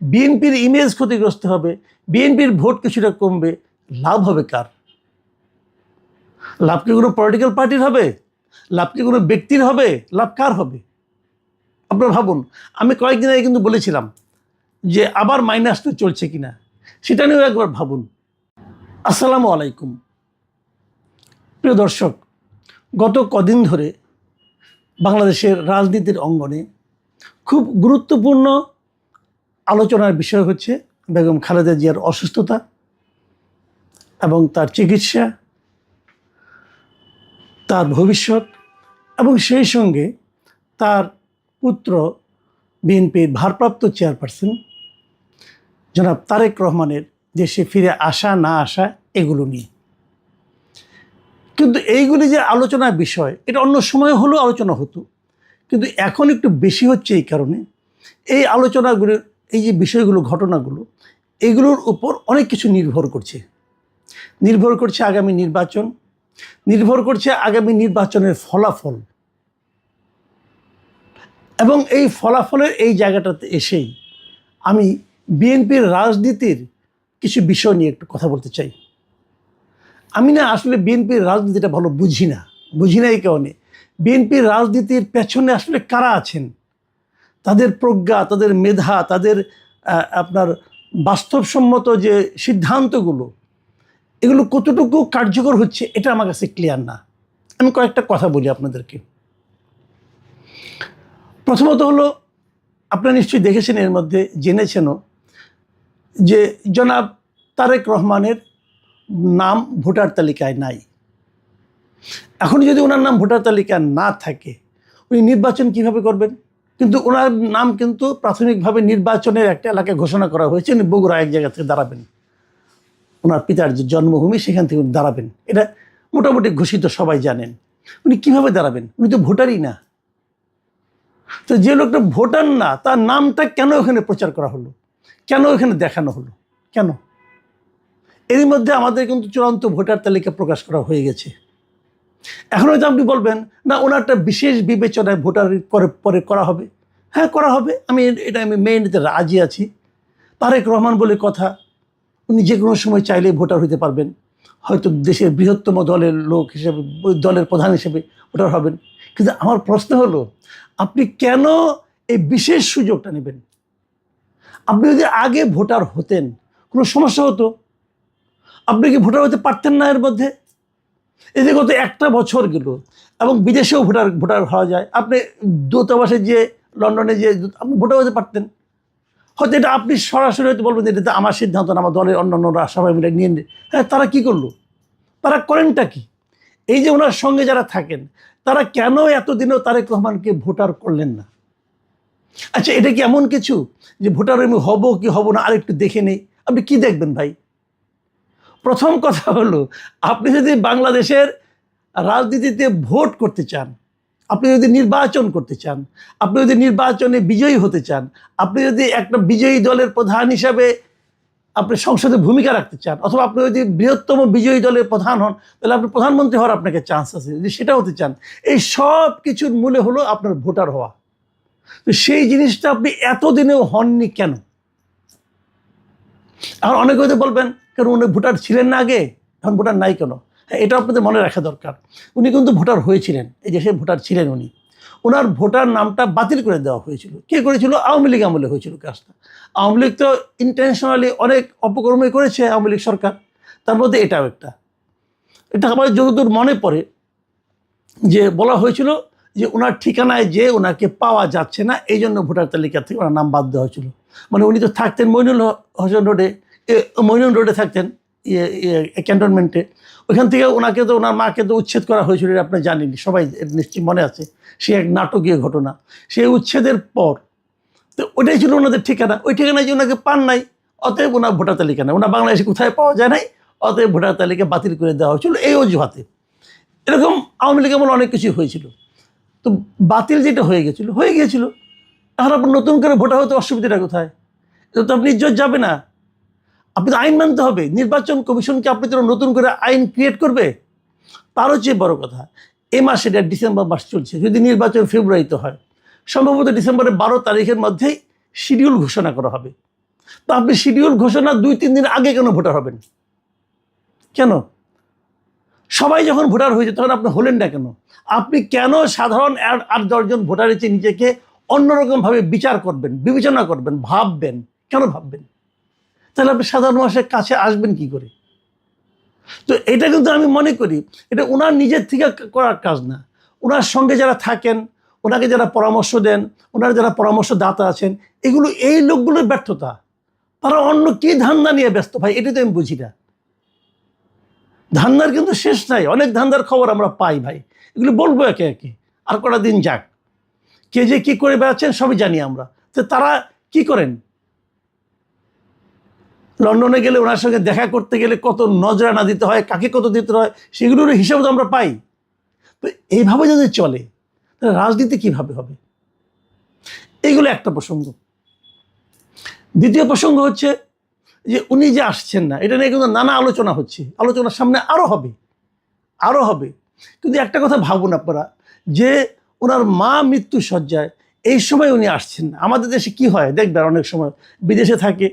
বিএনপির ইমেজ ক্ষতিগ্রস্ত হবে, বিএনপির ভোট কিছুটা কমবে, লাভ হবে কার? লাভ কি কোনো পলিটিক্যাল পার্টির হবে? লাভ কি কোনো ব্যক্তির হবে? লাভ কার হবে? আপনারা ভাবুন, আমি কয়েকদিন আগে কিন্তু বলেছিলাম যে আবার মাইনাস মাইনাসটা চলছে কিনা, সেটা নিয়েও একবার ভাবুন। আসসালামু আলাইকুম। প্রিয় দর্শক, গত কদিন ধরে বাংলাদেশের রাজনীতির অঙ্গনে খুব গুরুত্বপূর্ণ আলোচনার বিষয় হচ্ছে বেগম খালেদা জিয়ার অসুস্থতা এবং তার চিকিৎসা, তার ভবিষ্যৎ এবং সেই সঙ্গে তার পুত্র বিএনপির ভারপ্রাপ্ত চেয়ারপারসন জনাব তারেক রহমানের দেশে ফিরে আসা না আসা এগুলো নিয়ে। কিন্তু এইগুলি যে আলোচনার বিষয়, এটা অন্য সময় হলেও আলোচনা হতো। কিন্তু এখন একটু বেশি হচ্ছে এই কারণে। এই আলোচনাগুলোর এই যে বিষয়গুলো, ঘটনাগুলো, এগুলোর উপর অনেক কিছু নির্ভর করছে। নির্ভর করছে আগামী নির্বাচন, নির্ভর করছে আগামী নির্বাচনের ফলাফল। এবং এই ফলাফলের এই জায়গাটাতে এসেই আমি বিএনপির রাজনীতির কিছু বিষয় নিয়ে একটু কথা বলতে চাই। আমি না আসলে বিএনপির রাজনীতিটা ভালো বুঝি না বুঝি না এই কারণে। বিএনপির রাজনীতির পেছনে আসলে কারা আছেন? তাদের প্রজ্ঞা, তাদের মেধা, তাদের আপনার বাস্তবসম্মত যে সিদ্ধান্তগুলো, এগুলো কতটুকু কার্যকর হচ্ছে এটা আমার কাছে ক্লিয়ার না। আমি কয়েকটা কথা বলি আপনাদেরকে। প্রথমত হলো, আপনারা নিশ্চয়ই দেখেছেন এর মধ্যে, জেনেছেনও, যে জনাব তারেক রহমানের নাম ভোটার তালিকায় নাই। এখন যদি ওনার নাম ভোটার তালিকায় না থাকে, উনি নির্বাচন কীভাবে করবেন? কিন্তু ওনার নাম কিন্তু প্রাথমিকভাবে নির্বাচনের একটা এলাকায় ঘোষণা করা হয়েছে, উনি বগুড়া এক জায়গা থেকে দাঁড়াবেন। ওনার পিতার যে জন্মভূমি সেখান থেকে উনি দাঁড়াবেন। এটা মোটামুটি ঘোষিত সবাই জানেন। উনি কীভাবে দাঁড়াবেন? উনি তো ভোটারই না। তো যে লোকটা ভোটার না, তার নামটা কেন ওখানে প্রচার করা হলো? কেন ওখানে দেখানো হলো? কেন? এরই মধ্যে আমাদের কিন্তু চূড়ান্ত ভোটার তালিকা প্রকাশ করা হয়ে গেছে। এখন হয়তো আপনি বলবেন, না, ওনারটা বিশেষ বিবেচনায় ভোটার পরে পরে করা হবে। হ্যাঁ করা হবে। আমি এটা আমি মেয়ে নিতে রাজি আছি। তারেক রহমান বলে কথা, উনি যে কোনো সময় চাইলেই ভোটার হতে পারবেন। হয়তো দেশের বৃহত্তম দলের লোক হিসেবে, দলের প্রধান হিসেবে ভোটার হবেন। কিন্তু আমার প্রশ্ন হলো, আপনি কেন এই বিশেষ সুযোগটা নেবেন? আপনি যদি আগে ভোটার হতেন, কোনো সমস্যা হতো? আপনি কি ভোটার হতে পারতেন না এর মধ্যে? যে গত একটা বছর গেল এবং বিদেশেও ভোটার ভোটার হওয়া যায়। আপনি দূতাবাসে যে, লন্ডনে যে আপনি ভোটার হতে পারতেন। হয়তো এটা আপনি সরাসরি হয়তো বলবেন এটা আমার সিদ্ধান্ত না, আমার দলের অন্যান্যরা সবাই মিলে নিয়ে। হ্যাঁ তারা কি করল? তারা করেনটা কি? এই যে ওনার সঙ্গে যারা থাকেন, তারা কেন এতদিনও তারেক রহমানকে ভোটার করলেন না? আচ্ছা এটা কি এমন কিছু যে ভোটার আমি হব কি হব না? আরেকটু দেখে নেই। আপনি কি দেখবেন ভাই? প্রথম কথা হলো, আপনি যদি বাংলাদেশের রাজনীতিতে ভোট করতে চান, আপনি যদি নির্বাচন করতে চান, আপনি যদি নির্বাচনে বিজয়ী হতে চান, আপনি যদি একটা বিজয়ী দলের প্রধান হিসাবে আপনি সংসদে ভূমিকা রাখতে চান, অথবা আপনি যদি বৃহত্তম বিজয়ী দলের প্রধান হন, তাহলে আপনি প্রধানমন্ত্রী হওয়ার আপনাকে চান্স আছে। যদি সেটা হতে চান, এই সব কিছুর মূলে হলো আপনার ভোটার হওয়া। তো সেই জিনিসটা আপনি এতদিনেও হননি কেন? আর অনেকে হয়তো বলবেন কেন উনি ভোটার ছিলেন না আগে, এখন ভোটার নাই কেন? হ্যাঁ এটা আপনাদের মনে রাখা দরকার। উনি কিন্তু ভোটার হয়েছিলেন, এই দেশে ভোটার ছিলেন উনি। ওনার ভোটার নামটা বাতিল করে দেওয়া হয়েছিল। কে করেছিল? আওয়ামী লীগ আমলে হয়েছিল কাজটা। আওয়ামী লীগ তো ইন্টেনশনালি অনেক অপকর্মই করেছে আওয়ামী লীগ সরকার। তার মধ্যে এটাও একটা। এটা আমার যতদূর মনে পড়ে যে বলা হয়েছিল যে ওনার ঠিকানায় যে ওনাকে পাওয়া যাচ্ছে না এই জন্য ভোটার তালিকা থেকে ওনার নাম বাদ দেওয়া হয়েছিল। মানে উনি তো থাকতেন মইনুল হোসেন রোডে। এ, মইনুল রোডে থাকতেন ক্যান্টনমেন্টে। ওইখান থেকে ওনাকে তো ওনার মাকে তো উচ্ছেদ করা হয়েছিল এটা আপনি জানেন সবাই নিশ্চয়ই মনে আছে। সে এক নাটকীয় ঘটনা। সেই উচ্ছেদের পর তো ওটাই ছিল ওনাদের ঠিকানা। ওই ঠিকানায় যে ওনাকে পান নাই অতএব ওনার ভোটার তালিকা নেই। ওনার বাংলাদেশে কোথায় পাওয়া যায় নাই অতএব ভোটার তালিকা বাতিল করে দেওয়া হয়েছিল এই অজুহাতে। এরকম আওয়ামী লীগ আমলে অনেক কিছু হয়েছিল। তো বাতিল যেটা হয়ে গেছিল হয়ে গিয়েছিল। তাহলে আপনার নতুন করে ভোটার হতে অসুবিধাটা কোথায়? তো আপনি ইজ্জত যাবে না। আপনি তো আইন মানতে হবে। নির্বাচন কমিশনকে আপনি তো নতুন করে আইন ক্রিয়েট করবে। তারও চেয়ে বড় কথা, এ মাসে এটা ডিসেম্বর মাস চলছে। যদি নির্বাচন ফেব্রুয়ারিতে হয়, সম্ভবত ডিসেম্বরের বারো তারিখের মধ্যেই শিডিউল ঘোষণা করা হবে। তো আপনি শিডিউল ঘোষণা দুই, তিন দিন আগে কেন ভোটার হবেন? কেন? সবাই যখন ভোটার হয়েছে, তখন আপনি হলেন না কেন? আপনি কেন সাধারণ আট দশজন ভোটারের চেয়ে নিজেকে অন্যরকমভাবে বিচার করবেন, বিবেচনা করবেন, ভাববেন? কেন ভাববেন? তাহলে আপনি সাধারণ মানুষের কাছে আসবেন কি করে? তো এটা কিন্তু আমি মনে করি, এটা ওনার নিজের থেকে করার কাজ না। ওনার সঙ্গে যারা থাকেন ওনাকে যারা পরামর্শ দেন ওনার যারা পরামর্শদাতা আছেন, এগুলো, এই লোকগুলোর ব্যর্থতা। তারা অন্য কি ধান্দা নিয়ে ব্যস্ত? ভাই এটা তো আমি বুঝি না। ধান্দার কিন্তু শেষ নাই। অনেক ধান্দার খবর আমরা পাই, ভাই। এগুলো বলব একে একে। আর কটা দিন যাক। কে যে কি করে বেড়াচ্ছেন সবই জানি আমরা। তো তারা কি করেন? লন্ডনে গেলে ওনার সঙ্গে দেখা করতে গেলে কত নজরানা দিতে হয়, কাকে কত দিতে হয়, সেগুলোর হিসাব তো আমরা পাই। তো এইভাবে যদি চলে, তাহলে রাজনীতি কীভাবে হবে? এইগুলো একটা প্রসঙ্গ। দ্বিতীয় প্রসঙ্গ হচ্ছে যে উনি যে আসছেন না, এটা নিয়ে কিন্তু নানা আলোচনা হচ্ছে। আলোচনার সামনে আরও হবে আরও হবে। কিন্তু একটা কথা ভাবুন আপনারা, যে ওনার মা মৃত্যু সজ্জায় এই সময় উনি আসছেন না। আমাদের দেশে কি হয়? দেখবেন অনেক সময় বিদেশে থাকে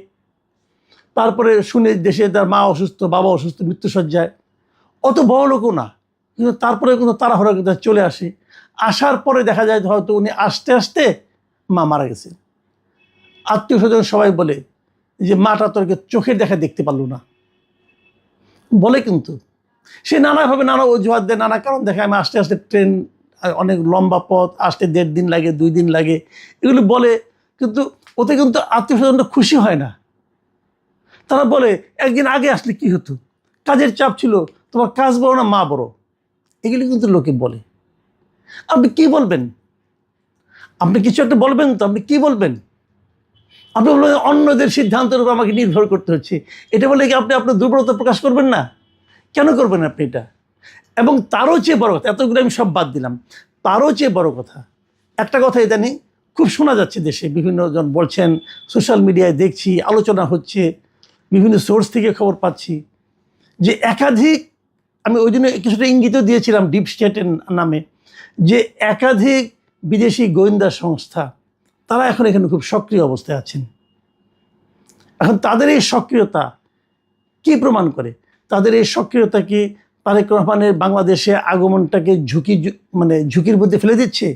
তারপরে শুনে দেশে তার মা অসুস্থ, বাবা অসুস্থ মৃত্যুসজ্জায় অত বড় লোকও না, কিন্তু তারপরে কিন্তু তাড়াহুড়া করে চলে আসে। আসার পরে দেখা যায় হয়তো উনি আস্তে আস্তে মা মারা গেছেন আত্মীয় স্বজন সবাই বলে যে, মাটা তোরকে চোখের দেখা দেখতে পারল না। বলে কিন্তু। সে নানাভাবে নানা অজুহাত দেয়, নানা কারণ দেখায়। আমি আস্তে আস্তে ট্রেন অনেক লম্বা পথ, আসতে দেড় দিন লাগে, দুই দিন লাগে, এগুলো বলে। কিন্তু ওতে কিন্তু আত্মীয় স্বজনটা খুশি হয় না। তারা বলে, একদিন আগে আসলে কি হতো? কাজের চাপ ছিল, তোমার কাজ বড় না মা বড়? এগুলি কিন্তু লোকে বলে। আপনি কি বলবেন? আপনি কিছু একটা বলবেন তো, আপনি কি বলবেন? আপনি বলবেন, অন্যদের সিদ্ধান্তের উপর আমাকে নির্ভর করতে হচ্ছে। এটা বলে কি আপনি আপনার দুর্বলতা প্রকাশ করবেন না? কেন করবেন আপনি এটা? এবং তারও চেয়ে বড় কথা, এতগুলো আমি সব বাদ দিলাম। তারও চেয়ে বড় কথা, একটা কথা জানি খুব শোনা যাচ্ছে দেশে, বিভিন্ন জন বলছেন, সোশ্যাল মিডিয়ায় দেখছি, আলোচনা হচ্ছে। বিভিন্ন সোর্স থেকে খবর পাচ্ছি যে একাধিক, আমি ওই জন্য কিছুটা ইঙ্গিতও দিয়েছিলাম ডিপ স্টেটের নামে, যে একাধিক বিদেশি গোয়েন্দা সংস্থা, তারা এখন এখানে খুব সক্রিয় অবস্থায় আছেন। এখন তাদের এই সক্রিয়তা কি প্রমাণ করে? তাদের এই সক্রিয়তা কি তারেক রহমানের বাংলাদেশে আগমনটাকে ঝুঁকি মানে ঝুঁকির মধ্যে ফেলে দিচ্ছে?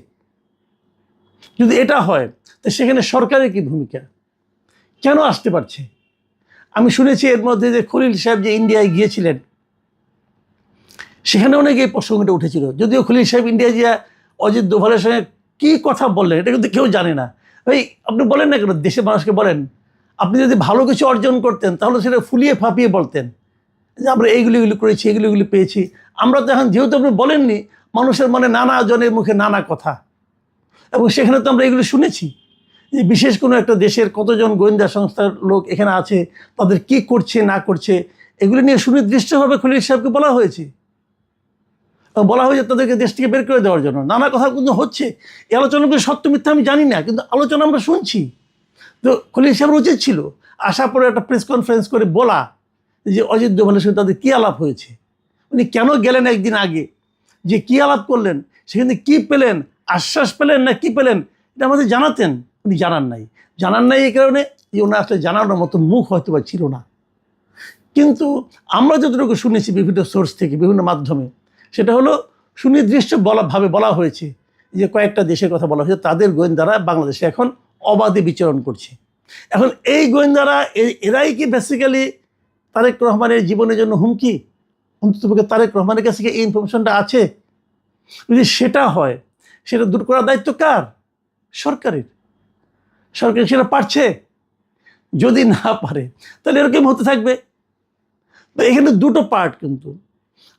যদি এটা হয়, তো সেখানে সরকারের কি ভূমিকা? কেন আসতে পারছে? শুনেছি এর মধ্যে যে খলিল সাহেব যে ইন্ডিয়ায় গিয়েছিলেন, সেখানে অনেকে এই প্রসঙ্গটা উঠেছিল। যদিও খলিল সাহেব ইন্ডিয়া গিয়া অজিত দোভালের সঙ্গে কী কথা বললেন, এটা কিন্তু কেউ জানে না। ভাই, আপনি বলেন না কেন, দেশের মানুষকে বলেন। আপনি যদি ভালো কিছু অর্জন করতেন, তাহলে সেটা ফুলিয়ে ফাঁপিয়ে বলতেন। যে আমরা এইগুলি এগুলি করেছি এগুলি এগুলি পেয়েছি। আমরা তো এখন যেহেতু আপনি বলেননি, মানুষের মনে নানা জনের মুখে নানা কথা। এবং সেখানে তো আমরা এগুলো শুনেছি। যে বিশেষ কোনো একটা দেশের কতজন গোয়েন্দা সংস্থার লোক এখানে আছে, তাদের কি করছে, না করছে, এগুলো নিয়ে সুনির্দিষ্টভাবে খলিল সাহেবকে বলা হয়েছে। বলা হয়েছে তাদেরকে দেশ থেকে বের করে দেওয়ার জন্য। নানা কথা কিন্তু হচ্ছে। এই আলোচনাগুলো সত্য মিথ্যা আমি জানি না, কিন্তু আলোচনা আমরা শুনছি। তো খলিল সাহেবের উচিত ছিল। আসার পরে একটা প্রেস কনফারেন্স করে বলা যে অজিত দোভালের সঙ্গে তাদের কী আলাপ হয়েছে। উনি কেন গেলেন একদিন আগে? যে কী আলাপ করলেন? সেখানে কী পেলেন? আশ্বাস পেলেন না কী পেলেন? এটা আমাদের জানাতেন। উনি জানান নাই। জানান নাই এই কারণে ওনার আসলে জানানোর মতো মুখ হয়তো বা ছিল না। কিন্তু আমরা যতটুকু শুনেছি বিভিন্ন সোর্স থেকে, বিভিন্ন মাধ্যমে, সেটা হলো সুনির্দিষ্ট বলা ভাবে বলা হয়েছে যে কয়েকটা দেশের কথা বলা হয়েছে, তাদের গোয়েন্দারা বাংলাদেশে এখন অবাধে বিচরণ করছে। এখন এই গোয়েন্দারা এরাই কি বেসিক্যালি তারেক রহমানের জীবনের জন্য হুমকি? অন্ততপক্ষে তারেক রহমানের কাছে কি এই ইনফরমেশনটা আছে? যদি সেটা হয়, সেটা দূর করার দায়িত্ব কার? সরকারের। সরকার সেটা পারছে? যদি না পারে, তাহলে এরকম হতে থাকবে। তো এখানে দুটো পার্ট কিন্তু।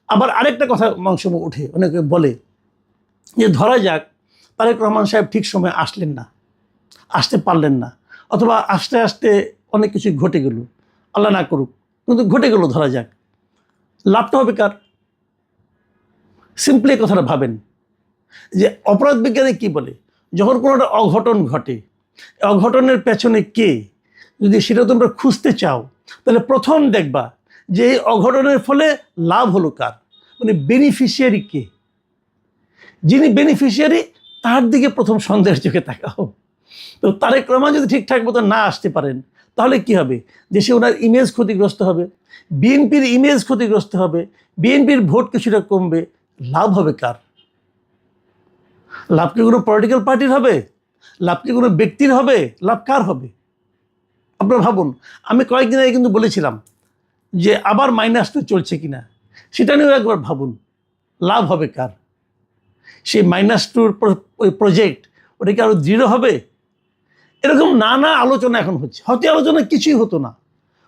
আবার আরেকটা কথা মাংস উঠে, অনেকে বলে যে ধরা যাক, তারেক রহমান সাহেব ঠিক সময় আসলেন না, আসতে পারলেন না, অথবা আস্তে আস্তে অনেক কিছু ঘটে গেল, আল্লাহ না করুক, কিন্তু ঘটে গেল ধরা যাক। লাভটা হবে কার? সিম্পলি কথাটা ভাবেন। যে অপরাধ বিজ্ঞানে কি বলে? যখন কোনো একটা অঘটন ঘটে অঘটনের পেছনে কে? যদি সেটা তোমরা খুঁজতে চাও, তাহলে প্রথম দেখবা যে এই অঘটনের ফলে লাভ হলো কার? মানে বেনিফিশিয়ারি কে? যিনি বেনিফিশিয়ারি তার দিকে প্রথম সন্দেহের চোখে তাকাও। তো তারেক রহমান যদি ঠিকঠাক মতো না আসতে পারেন, তাহলে কি হবে? দেশে ওনার ইমেজ ক্ষতিগ্রস্ত হবে, বিএনপির ইমেজ ক্ষতিগ্রস্ত হবে, বিএনপির ভোট কিছুটা কমবে, লাভ হবে কার? লাভ কি কোনো পলিটিক্যাল পার্টির হবে? লাভ কি কোনো ব্যক্তির হবে? লাভ কার হবে? আপনারা ভাবুন, আমি কয়েকদিন আগে কিন্তু বলেছিলাম যে আবার মাইনাস টু চলছে কিনা। সেটা নিয়েও একবার ভাবুন, লাভ হবে কার? সেই মাইনাস টুর ওই প্রজেক্ট ওটা কি আরও দৃঢ় হবে? এরকম নানা আলোচনা এখন হচ্ছে। হয়তো আলোচনা কিছুই হতো না।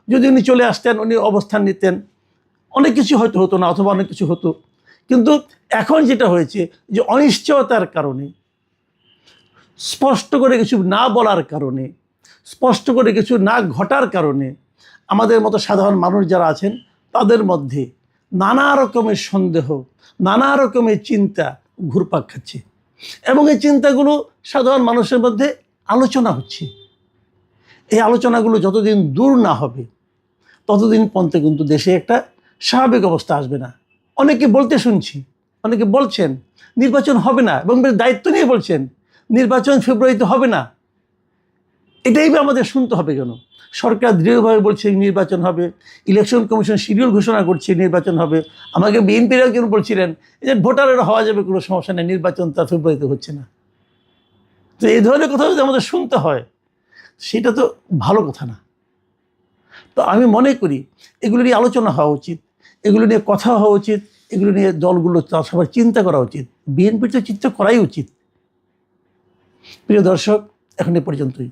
যদি উনি চলে আসতেন, উনি অবস্থান নিতেন, অনেক কিছু হয়তো হতো না, অথবা অনেক কিছু হতো। কিন্তু এখন যেটা হয়েছে যে অনিশ্চয়তার কারণে স্পষ্ট করে কিছু না বলার কারণে, স্পষ্ট করে কিছু না ঘটার কারণে আমাদের মতো সাধারণ মানুষ যারা আছেন, তাদের মধ্যে নানা রকমের সন্দেহ, নানা রকমের চিন্তা ঘুরপাক খাচ্ছে। এবং এই চিন্তাগুলো সাধারণ মানুষের মধ্যে আলোচনা হচ্ছে। এই আলোচনাগুলো যতদিন দূর না হবে, ততদিন পর্যন্ত কিন্তু দেশে একটা স্বাভাবিক অবস্থা আসবে না। অনেকে বলতে শুনছি, অনেকে বলছেন, নির্বাচন হবে না এবং দায়িত্ব নিয়ে বলছেন নির্বাচন ফেব্রুয়ারিতে হবে না। এটাই আমাদের শুনতে হবে কেন? সরকার দৃঢ়ভাবে বলছে নির্বাচন হবে ইলেকশন কমিশন শিডিউল ঘোষণা করছে নির্বাচন হবে। আমাকে বিএনপির একজন বলছিলেন যে ভোটারের হওয়া যাবে, কোনো সমস্যা নেই, নির্বাচন তার ফেব্রুয়ারিতে হচ্ছে না। তো এই ধরনের কথা যদি আমাদের শুনতে হয়, সেটা তো ভালো কথা না। তো আমি মনে করি, এগুলো নিয়ে আলোচনা হওয়া উচিত, এগুলো নিয়ে কথা হওয়া উচিত, এগুলো নিয়ে দলগুলো সবার চিন্তা করা উচিত। বিএনপির তো চিন্তা করাই উচিত। প্রিয় দর্শক এখন এ পর্যন্তই।